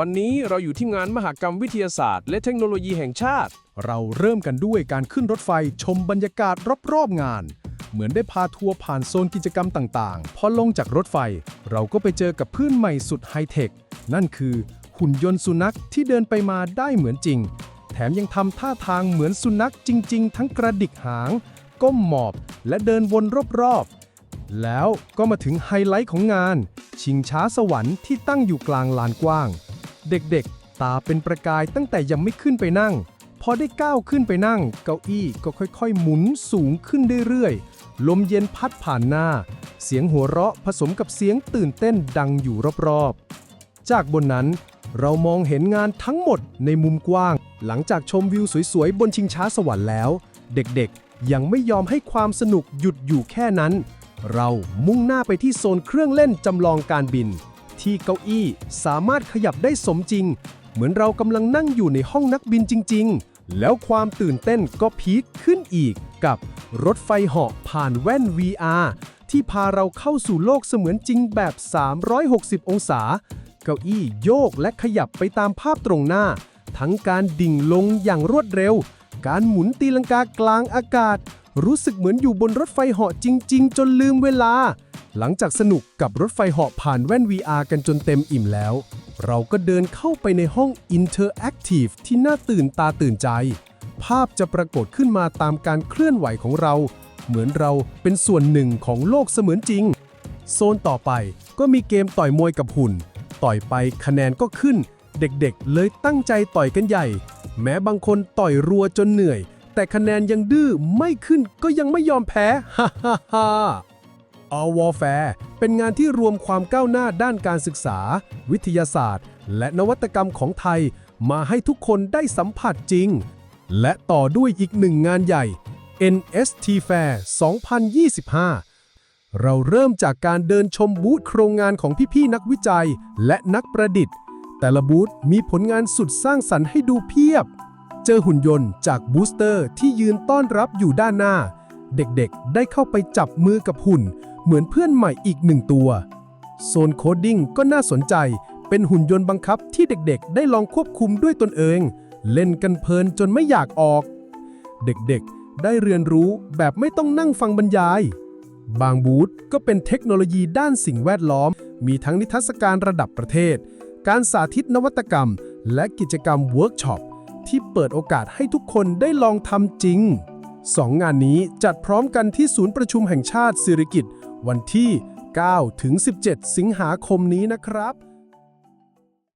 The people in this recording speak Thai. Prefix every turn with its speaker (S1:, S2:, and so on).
S1: วันนี้เราอยู่ที่งานมหกรรมวิทยาศาสตร์ และเทคโนโลยีแห่งชาติ
S2: เราเริ่มกันด้วยการขึ้นรถไฟชมบรรยากาศรอบๆงาน เหมือนได้พาทัวร์ผ่านโซนกิจกรรมต่างๆ พอลงจากรถไฟ เราก็ไปเจอกับพื้นใหม่สุดไฮเทค นั่นคือหุ่นยนต์สุนัขที่เดินไปมาได้เหมือนจริง แถมยังทำท่าทางเหมือนสุนัขจริง ๆ ทั้งกระดิกหาง ก้มหมอบ และเดินวนรอบๆแล้วก็มาถึงไฮไลท์ของงาน ชิงช้าสวรรค์ที่ตั้งอยู่กลางลานกว้าง เด็กๆ ตาเป็นประกายตั้งแต่ยังไม่ขึ้นไปนั่ง พอได้ก้าวขึ้นไปนั่ง เก้าอี้ก็ค่อยๆ หมุนสูงขึ้นเรื่อยๆ ลมเย็นพัดผ่านหน้า เสียงหัวเราะผสมกับเสียงตื่นเต้นดังอยู่รอบๆ จากบนนั้นเรามองเห็นงานทั้งหมดในมุมกว้าง หลังจากชมวิวสวยๆ บนชิงช้าสวรรค์แล้ว เด็กๆ ยังไม่ยอมให้ความสนุกหยุดอยู่แค่นั้น เรามุ่งหน้าไปที่โซนเครื่องเล่นจำลองการบิน ที่เก้าอี้สามารถขยับได้สมจริง เหมือนเรากำลังนั่งอยู่ในห้องนักบินจริง ๆ แล้วความตื่นเต้นก็พีคขึ้นอีกกับรถไฟเหาะผ่านแว่น VR ที่พาเราเข้าสู่โลกเสมือนจริงแบบ 360 องศา เก้าอี้โยกและขยับไปตามภาพตรงหน้า ทั้งการดิ่งลงอย่างรวดเร็ว การหมุนตีลังกากลางอากาศ รู้สึกเหมือนอยู่บนรถไฟเหาะจริง ๆ จนลืมเวลา หลังจากสนุกกับรถไฟเหาะผ่านแว่น VR กันจนเต็มอิ่มแล้ว เราก็เดินเข้าไปในห้อง Interactive ที่น่าตื่นตาตื่นใจ ภาพจะปรากฏขึ้นมาตามการเคลื่อนไหวของเรา เหมือนเราเป็นส่วนหนึ่งของโลกเสมือนจริง โซนต่อไปก็มีเกมต่อยมวยกับหุ่น ต่อยไปคะแนนก็ขึ้น เด็กๆ เลยตั้งใจต่อยกันใหญ่ แม้บางคนต่อยรัวจนเหนื่อย แต่คะแนนยังดื้อไม่ขึ้นก็ยังไม่ยอมแพ้ฮ่าฮ่าฮ่า All Warfare เป็นงานที่รวมความก้าวหน้าด้านการศึกษา วิทยาศาสตร์ และนวัตกรรมของไทย มาให้ทุกคนได้สัมผัสจริง และต่อด้วยอีกหนึ่งงานใหญ่ NST Fair 2025 เราเริ่มจากการเดินชมบูธโครงงานของพี่ๆนักวิจัย และนักประดิษฐ์ แต่ละบูธมีผลงานสุดสร้างสรรค์ให้ดูเพียบ เจอหุ่นยนต์จากบูสเตอร์ที่ยืนต้อนรับอยู่ด้านหน้า เด็กๆ ได้เข้าไปจับมือกับหุ่น เหมือนเพื่อนใหม่อีกหนึ่งตัว โซนโคดดิ้งก็น่าสนใจ เป็นหุ่นยนต์บังคับที่เด็กๆ ได้ลองควบคุมด้วยตนเอง เล่นกันเพลินจนไม่อยากออก เด็กๆ ได้เรียนรู้แบบไม่ต้องนั่งฟังบรรยาย บางบูธก็เป็นเทคโนโลยีด้านสิ่งแวดล้อม มีทั้งนิทรรศการระดับประเทศ การสาธิตนวัตกรรม และกิจกรรมเวิร์กช็อปที่เปิดโอกาสให้ทุกคนได้ลองทำจริงสองงานนี้จัดพร้อมกันที่ศูนย์ประชุมแห่งชาติสิริกิติ วันที่ 9 ถึง 17 สิงหาคมนี้นะครับ